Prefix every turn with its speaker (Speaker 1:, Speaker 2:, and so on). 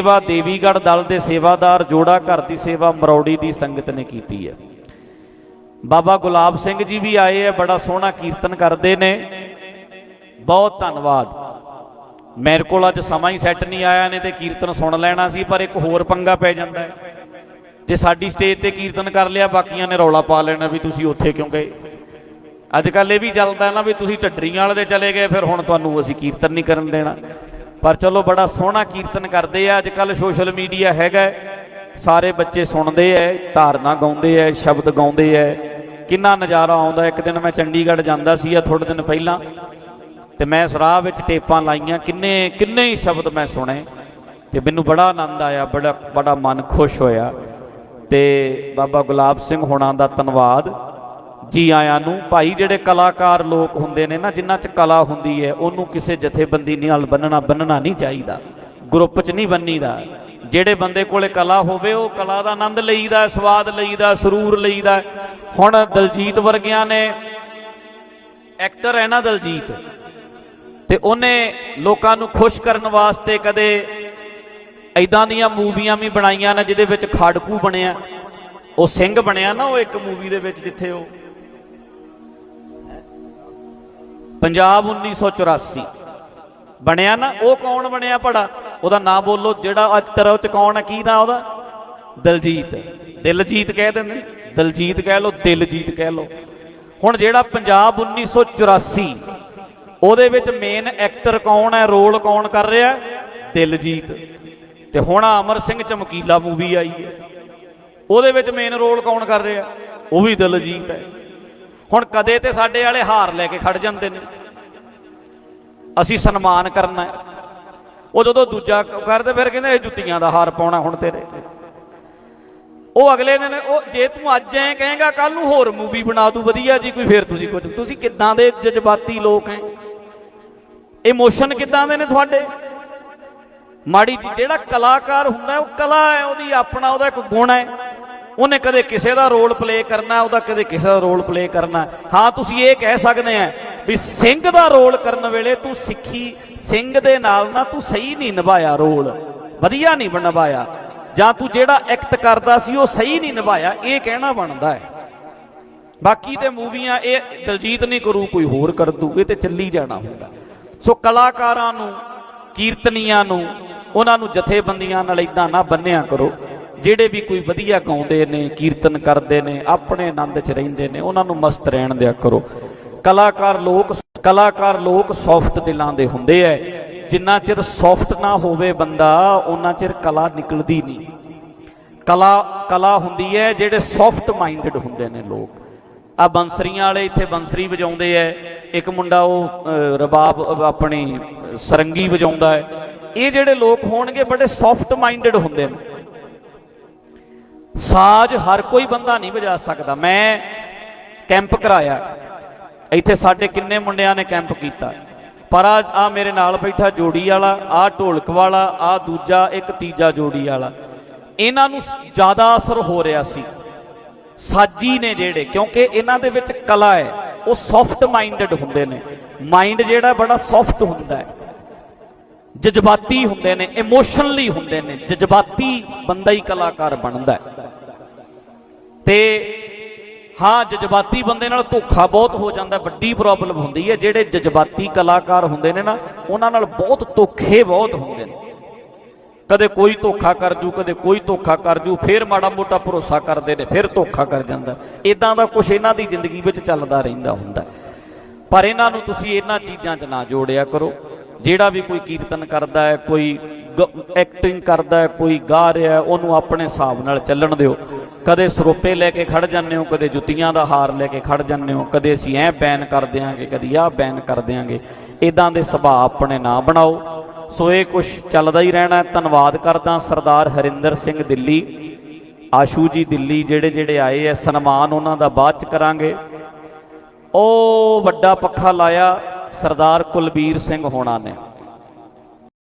Speaker 1: ਸੇਵਾ ਦੇਵੀਗੜ੍ਹ ਦਲ ਦੇ ਸੇਵਾਦਾਰ ਜੋੜਾ ਘਰ ਦੀ ਸੇਵਾ ਮਰੌੜੀ ਦੀ ਸੰਗਤ ਨੇ ਕੀਤੀ ਹੈ। ਬਾਬਾ ਗੁਲਾਬ ਸਿੰਘ ਜੀ ਵੀ ਆਏ ਹੈ, ਬੜਾ ਸੋਹਣਾ ਕੀਰਤਨ ਕਰਦੇ ਨੇ। ਬਹੁਤ ਧੰਨਵਾਦ। ਮੇਰੇ ਕੋਲ ਅੱਜ ਸਮਾਂ ਹੀ ਸੈੱਟ ਨਹੀਂ ਆਇਆ ਨੇ ਤੇ ਕੀਰਤਨ ਸੁਣ ਲੈਣਾ ਸੀ, ਪਰ ਇੱਕ ਹੋਰ ਪੰਗਾ ਪੈ ਜਾਂਦਾ ਹੈ। ਜੇ ਸਾਡੀ ਸਟੇਜ ਤੇ ਕੀਰਤਨ ਕਰ ਲਿਆ, ਬਾਕੀਆਂ ਨੇ ਰੌਲਾ ਪਾ ਲੈਣਾ ਵੀ ਤੁਸੀਂ ਉੱਥੇ ਕਿਉਂ ਗਏ? ਅੱਜ ਕੱਲ ਇਹ ਵੀ ਚੱਲਦਾ ਨਾ ਵੀ ਤੁਸੀਂ ਢੱਡਰੀਆਂ ਵਾਲੇ ਦੇ ਚਲੇ ਗਏ, ਫਿਰ ਹੁਣ ਤੁਹਾਨੂੰ ਅਸੀਂ ਕੀਰਤਨ ਨਹੀਂ ਕਰਨ ਦੇਣਾ। ਪਰ ਚਲੋ ਬੜਾ ਸੋਹਣਾ ਕੀਰਤਨ ਕਰਦੇ ਆ। ਅੱਜ ਕੱਲ ਸੋਸ਼ਲ ਮੀਡੀਆ ਹੈਗਾ ਸਾਰੇ ਬੱਚੇ ਸੁਣਦੇ ਐ, ਧਾਰਨਾ ਗਾਉਂਦੇ ਐ, ਸ਼ਬਦ ਗਾਉਂਦੇ ਐ। ਕਿੰਨਾ ਨਜ਼ਾਰਾ ਆਉਂਦਾ। ਇੱਕ ਦਿਨ ਮੈਂ ਚੰਡੀਗੜ੍ਹ ਜਾਂਦਾ ਸੀ ਆ ਥੋੜੇ ਦਿਨ ਪਹਿਲਾਂ ਤੇ ਮੈਂ ਸਰਾਹ ਵਿੱਚ ਟੇਪਾਂ ਲਾਈਆਂ। ਕਿੰਨੇ ਕਿੰਨੇ ਹੀ ਸ਼ਬਦ ਮੈਂ ਸੁਣੇ। ਤੇ ਮੈਨੂੰ ਬੜਾ ਆਨੰਦ ਆਇਆ, ਬੜਾ ਬੜਾ ਮਨ ਖੁਸ਼ ਹੋਇਆ। ਤੇ ਬਾਬਾ ਗੁਲਾਬ ਸਿੰਘ ਹੋਣਾ ਦਾ ਧੰਨਵਾਦ। ਜੀ ਆਇਆਂ ਨੂੰ। ਭਾਈ ਜਿਹੜੇ ਕਲਾਕਾਰ ਲੋਕ ਹੁੰਦੇ ਨੇ ਨਾ, ਜਿਨ੍ਹਾਂ 'ਚ ਕਲਾ ਹੁੰਦੀ ਹੈ, ਉਹਨੂੰ ਕਿਸੇ ਜਥੇਬੰਦੀ ਨਾਲ ਬੰਨਣਾ ਬੰਨਣਾ ਨਹੀਂ ਚਾਹੀਦਾ। ਗਰੁੱਪ 'ਚ ਨਹੀਂ ਬੰਨੀਦਾ। ਜਿਹੜੇ ਬੰਦੇ ਕੋਲੇ ਕਲਾ ਹੋਵੇ, ਉਹ ਕਲਾ ਦਾ ਆਨੰਦ ਲਈਦਾ, ਸਵਾਦ ਲਈਦਾ, ਸਰੂਰ ਲਈਦਾ। ਹੁਣ ਦਲਜੀਤ ਵਰਗਿਆਂ ਨੇ ਐਕਟਰ ਹੈ ਨਾ ਦਲਜੀਤ, ਤੇ ਉਹਨੇ ਲੋਕਾਂ ਨੂੰ ਖੁਸ਼ ਕਰਨ ਵਾਸਤੇ ਕਦੇ ਐਦਾਂ ਦੀਆਂ ਮੂਵੀਆਂ ਵੀ ਬਣਾਈਆਂ ਨੇ, ਜਿਹਦੇ ਵਿੱਚ ਖਾੜਕੂ ਬਣਿਆ। ਉਹ ਸਿੰਘ ਬਣਿਆ ਨਾ, ਉਹ ਇੱਕ ਮੂਵੀ ਦੇ ਵਿੱਚ ਜਿੱਥੇ ਉਹ ਪੰਜਾਬ 1984 ਬਣਿਆ ਨਾ, ਉਹ ਕੌਣ ਬਣਿਆ ਪੜਾ ਉਹਦਾ ਨਾਂ ਬੋਲੋ, ਜਿਹੜਾ ਐਕਟਰ ਉਹ ਚ ਕੌਣ ਹੈ, ਕੀ ਨਾ ਉਹਦਾ? ਦਲਜੀਤ। ਦਿਲਜੀਤ ਕਹਿ ਦਿੰਦੇ ਨੇ। ਦਲਜੀਤ ਕਹਿ ਲੋ ਦਿਲਜੀਤ ਕਹਿ ਲੋ ਹੁਣ ਜਿਹੜਾ ਪੰਜਾਬ 1984 ਉਹਦੇ ਵਿੱਚ ਮੇਨ ਐਕਟਰ ਕੌਣ ਹੈ ਰੋਲ ਕੌਣ ਕਰ ਰਿਹਾ? ਦਿਲਜੀਤ। ਤੇ ਹੁਣ ਅਮਰ ਸਿੰਘ ਚਮਕੀਲਾ ਮੂਵੀ ਆਈ ਹੈ। ਉਹਦੇ ਵਿੱਚ ਮੇਨ ਰੋਲ ਕੌਣ ਕਰ ਰਿਹਾ? ਉਹ ਵੀ ਦਿਲਜੀਤ ਹੈ। ਹੁਣ ਕਦੇ ਤੇ ਸਾਡੇ ਵਾਲੇ ਹਾਰ ਲੈ ਕੇ ਖੜ ਜਾਂਦੇ ਨੇ। ਅਸੀਂ ਸਨਮਾਨ ਕਰਨਾ ਉਹ ਜਦੋਂ ਦੂਜਾ ਕਰਦੇ ਫਿਰ ਕਹਿੰਦੇ, ਇਹ ਜੁੱਤੀਆਂ ਦਾ ਹਾਰ ਪਾਉਣਾ ਹੁਣ ਤੇਰੇ ਉਹ ਅਗਲੇ ਦਿਨ ਉਹ ਜੇ ਤੂੰ ਅੱਜ ਐ ਕਹੇਗਾ ਕੱਲ ਨੂੰ ਹੋਰ ਮੂਵੀ ਬਣਾ ਦੂ, ਵਧੀਆ ਜੀ, ਕੋਈ ਫਿਰ ਤੁਸੀਂ ਕੁਝ। ਤੁਸੀਂ ਕਿੱਦਾਂ ਦੇ ਜਜ਼ਬਾਤੀ ਲੋਕ ਐ ਇਮੋਸ਼ਨ ਕਿੱਦਾਂ ਦੇ ਨੇ ਤੁਹਾਡੇ? ਮਾੜੀ ਜੀ, ਜਿਹੜਾ ਕਲਾਕਾਰ ਹੁੰਦਾ ਉਹ ਕਲਾ ਹੈ, ਉਹਦੀ ਆਪਣਾ ਉਹਦਾ ਇੱਕ ਗੁਣ ਹੈ। ਉਹਨੇ ਕਦੇ ਕਿਸੇ ਦਾ ਰੋਲ ਪਲੇ ਕਰਨਾ, ਉਹਦਾ ਕਦੇ ਕਿਸੇ ਦਾ ਰੋਲ ਪਲੇ ਕਰਨਾ। ਹਾਂ, ਤੁਸੀਂ ਇਹ ਕਹਿ ਸਕਦੇ ਆ ਵੀ ਸਿੰਘ ਦਾ ਰੋਲ ਕਰਨ ਵੇਲੇ ਤੂੰ ਸਿੱਖੀ, ਸਿੰਘ ਦੇ ਨਾਲ ਨਾ ਤੂੰ ਸਹੀ ਨਹੀਂ ਨਿਭਾਇਆ ਰੋਲ। ਵਧੀਆ ਨਹੀਂ ਨਿਭਾਇਆ। ਜਾਂ ਤੂੰ ਜਿਹੜਾ ਐਕਟ ਕਰਦਾ ਸੀ, ਉਹ ਸਹੀ ਨਹੀਂ ਨਿਭਾਇਆ, ਇਹ ਕਹਿਣਾ ਬਣਦਾ ਹੈ। ਬਾਕੀ ਤੇ ਮੂਵੀਆਂ, ਇਹ ਦਲਜੀਤ ਨਹੀਂ ਕਰੂ, ਕੋਈ ਹੋਰ ਕਰ ਦੂ, ਇਹ ਤੇ ਚੱਲੀ ਜਾਣਾ ਹੁੰਦਾ। ਸੋ ਕਲਾਕਾਰਾਂ ਨੂੰ, ਕੀਰਤਨੀਆਂ ਨੂੰ, ਉਹਨਾਂ ਨੂੰ ਜਥੇਬੰਦੀਆਂ ਨਾਲ ਇਦਾਂ ਨਾ ਬੰਨਿਆ ਕਰੋ। ਜਿਹੜੇ ਵੀ ਕੋਈ ਵਧੀਆ ਗਾਉਂਦੇ ਨੇ, ਕੀਰਤਨ ਕਰਦੇ ਨੇ, ਆਪਣੇ ਆਨੰਦ 'ਚ ਰਹਿੰਦੇ ਨੇ, ਉਹਨਾਂ ਨੂੰ ਮਸਤ ਰਹਿਣ ਦਿਆ ਕਰੋ। ਕਲਾਕਾਰ ਲੋਕ ਕਲਾਕਾਰ ਲੋਕ ਸੌਫਟ ਦਿਲਾਂ ਦੇ ਹੁੰਦੇ ਐ। ਜਿੰਨਾ ਚਿਰ ਸੌਫਟ ਨਾ ਹੋਵੇ ਬੰਦਾ ਉਹਨਾਂ ਚਿਰ ਕਲਾ ਨਿਕਲਦੀ ਨਹੀਂ। ਕਲਾ ਕਲਾ ਹੁੰਦੀ ਹੈ ਜਿਹੜੇ ਸੌਫਟ ਮਾਈਂਡਡ ਹੁੰਦੇ ਨੇ ਲੋਕ। ਆ ਬੰਸਰੀਆਂ ਵਾਲੇ ਇੱਥੇ ਬੰਸਰੀ ਵਜਾਉਂਦੇ ਐ। ਇੱਕ ਮੁੰਡਾ ਉਹ ਰਬਾਬ ਆਪਣੀ ਸਰੰਗੀ ਵਜਾਉਂਦਾ ਹੈ ਇਹ ਜਿਹੜੇ ਲੋਕ ਹੋਣਗੇ, ਬੜੇ ਸੌਫਟ ਮਾਈਂਡਡ ਹੁੰਦੇ ਨੇ। ਸਾਜ਼ ਹਰ ਕੋਈ ਬੰਦਾ ਨਹੀਂ ਵਜਾ ਸਕਦਾ। ਮੈਂ ਕੈਂਪ ਕਰਾਇਆ। ਇੱਥੇ ਸਾਡੇ ਕਿੰਨੇ ਮੁੰਡਿਆਂ ਨੇ ਕੈਂਪ ਕੀਤਾ। ਪਰ ਆ ਆ ਮੇਰੇ ਨਾਲ ਬੈਠਾ ਜੋੜੀ ਵਾਲਾ, ਆ ਢੋਲਕ ਵਾਲਾ, ਆ ਦੂਜਾ, ਇੱਕ ਤੀਜਾ ਜੋੜੀ ਵਾਲਾ। ਇਹਨਾਂ ਨੂੰ ਜ਼ਿਆਦਾ ਅਸਰ ਹੋ ਰਿਹਾ ਸੀ। ਸਾਜੀ ਨੇ ਜਿਹੜੇ, ਕਿਉਂਕਿ ਇਹਨਾਂ ਦੇ ਵਿੱਚ ਕਲਾ ਹੈ, ਉਹ ਸੌਫਟ ਮਾਈਂਡਡ ਹੁੰਦੇ ਨੇ। ਮਾਈਂਡ ਜਿਹੜਾ ਬੜਾ ਸੌਫਟ ਹੁੰਦਾ ਹੈ। ਜਜ਼ਬਾਤੀ ਹੁੰਦੇ ਨੇ ਇਮੋਸ਼ਨਲੀ ਹੁੰਦੇ ਨੇ। ਜਜ਼ਬਾਤੀ ਬੰਦਾ ਹੀ ਕਲਾਕਾਰ ਬਣਦਾ ਹੈ। ਤੇ ਹਾਂ, ਜਜ਼ਬਾਤੀ ਬੰਦੇ ਨਾਲ ਧੋਖਾ ਬਹੁਤ ਹੋ ਜਾਂਦਾ, ਵੱਡੀ ਪ੍ਰੋਬਲਮ ਹੁੰਦੀ ਹੈ। ਜਿਹੜੇ ਜਜ਼ਬਾਤੀ ਕਲਾਕਾਰ ਹੁੰਦੇ ਨੇ ਨਾ, ਉਹਨਾਂ ਨਾਲ ਬਹੁਤ ਧੋਖੇ ਬਹੁਤ ਹੁੰਦੇ ਨੇ। ਕਦੇ ਕੋਈ ਧੋਖਾ ਕਰ ਜੂ, ਕਦੇ ਕੋਈ ਧੋਖਾ ਕਰ ਜੂ, ਫਿਰ ਮਾੜਾ ਮੋਟਾ ਭਰੋਸਾ ਕਰਦੇ ਨੇ, ਫਿਰ ਧੋਖਾ ਕਰ ਜਾਂਦਾ। ਇਦਾਂ ਦਾ ਕੁਝ ਇਹਨਾਂ ਦੀ ਜ਼ਿੰਦਗੀ ਵਿੱਚ ਚੱਲਦਾ ਰਹਿੰਦਾ ਹੁੰਦਾ। ਪਰ ਇਹਨਾਂ ਨੂੰ ਤੁਸੀਂ ਇਹਨਾਂ ਚੀਜ਼ਾਂ 'ਚ ਨਾ ਜੋੜਿਆ ਕਰੋ। ਜਿਹੜਾ ਵੀ ਕੋਈ ਕੀਰਤਨ ਕਰਦਾ ਹੈ, ਕੋਈ ਐਕਟਿੰਗ ਕਰਦਾ ਹੈ, ਕੋਈ ਗਾ ਰਿਹਾ ਉਹਨੂੰ ਆਪਣੇ ਹਿਸਾਬ ਨਾਲ ਚੱਲਣ ਦਿਓ। ਕਦੇ ਸਰੋਪੇ ਲੈ ਕੇ ਖੜ ਜਾਂਦੇ ਹੋ, ਕਦੇ ਜੁੱਤੀਆਂ ਦਾ ਹਾਰ ਲੈ ਕੇ ਖੜ ਜਾਂਦੇ ਹੋ, ਕਦੇ ਅਸੀਂ ਐ ਬੈਨ ਕਰ ਦਿਆਂਗੇ, ਕਦੀ ਆਹ ਬੈਨ ਕਰ ਦਿਆਂਗੇ। ਇਦਾਂ ਦੇ ਸੁਭਾਅ ਆਪਣੇ ਨਾ ਬਣਾਓ। ਸੋ ਇਹ ਕੁਝ ਚੱਲਦਾ ਹੀ ਰਹਿਣਾ। ਧੰਨਵਾਦ ਕਰਦਾ ਸਰਦਾਰ ਹਰਿੰਦਰ ਸਿੰਘ ਦਿੱਲੀ, ਆਸ਼ੂ ਜੀ ਦਿੱਲੀ, ਜਿਹੜੇ ਜਿਹੜੇ ਆਏ ਐ ਸਨਮਾਨ ਉਹਨਾਂ ਦਾ ਬਾਅਦ ਚ ਕਰਾਂਗੇ। ਉਹ ਵੱਡਾ ਪੱਖਾ ਲਾਇਆ ਸਰਦਾਰ ਕੁਲਬੀਰ ਸਿੰਘ ਹੋਣਾ ਨੇ।